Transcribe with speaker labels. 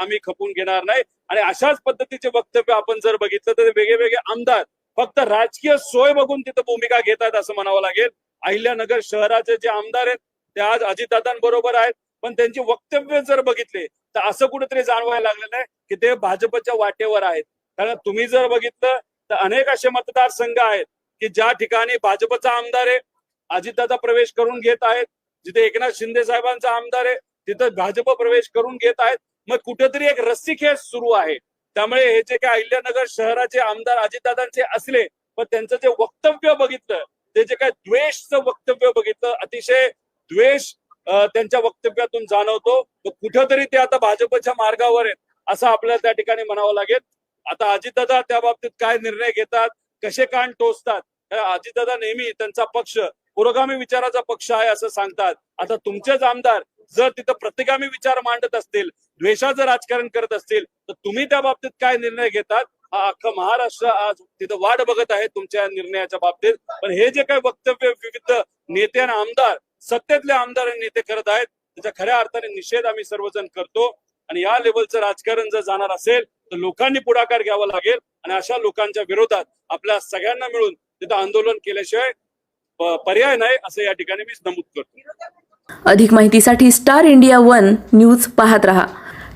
Speaker 1: आम्ही खपून घेणार नाही. आणि अशाच पद्धतीचे वक्तव्य आपण जर बघितलं तर वेगळे वेगळे आमदार फक्त राजकीय सोय बघून तिथं भूमिका घेतात असं म्हणावं लागेल. अहिल्यानगर शहराचे जे आमदार आहेत ते आज अजितदादांबरोबर आहेत. पण त्यांची वक्तव्य जर बघितले तर असं कुठेतरी जाणवायला लागलेलं आहे की ते भाजपच्या वाटेवर आहेत. कारण तुम्ही जर बघितलं तर अनेक असे मतदारसंघ आहेत की ज्या ठिकाणी भाजपचा आमदार आहे अजितदादा प्रवेश करून घेत आहेत. जिथे एकनाथ शिंदे साहेबांचा आमदार आहे तिथं भाजप प्रवेश करून घेत आहेत. मग कुठेतरी एक रस्सीखेच सुरू आहे. त्यामुळे हे जे काय अहिल्यानगर शहराचे आमदार अजितदादांचे असले पण त्यांचं जे वक्तव्य बघितलं ते जे काय द्वेषचं वक्तव्य बघितलं अतिशय द्वेष त्यांच्या वक्तव्यातून जाणवतो. तर कुठेतरी ते आता भाजपच्या मार्गावर आहेत असं आपल्याला त्या ठिकाणी म्हणावं लागेल. आता अजितदादा त्या बाबतीत काय निर्णय घेतात कसे कान टोचतात अजितदादा नेहमी त्यांचा पक्ष पुरोगामी विचाराचा पक्ष आहे असं सांगतात. आता तुमचेच आमदार जर तिथं प्रतिगामी विचार मांडत असतील द्वेषाचं राजकारण करत असतील तर तुम्ही त्या बाबतीत काय निर्णय घेतात? हा अख्खा महाराष्ट्र आज तिथं वाट बघत आहे तुमच्या निर्णयाच्या बाबतीत. पण हे जे काही वक्तव्य विविध नेते आणि आमदार सत्तेतले आमदार आणि नेते करत आहेत त्याच्या खऱ्या अर्थाने निषेध आम्ही सर्वजण करतो. आणि या लेवलचं राजकारण जर जाणार असेल तर लोकांनी पुढाकार घ्यावा लागेल. आणि अशा लोकांच्या विरोधात आपल्या सगळ्यांना मिळून तिथं आंदोलन केल्याशिवाय पर्याय नाही असं या ठिकाणी मी नमूद करतो.
Speaker 2: अधिक माहितीसाठी स्टार इंडिया वन न्यूज पाहत रहा.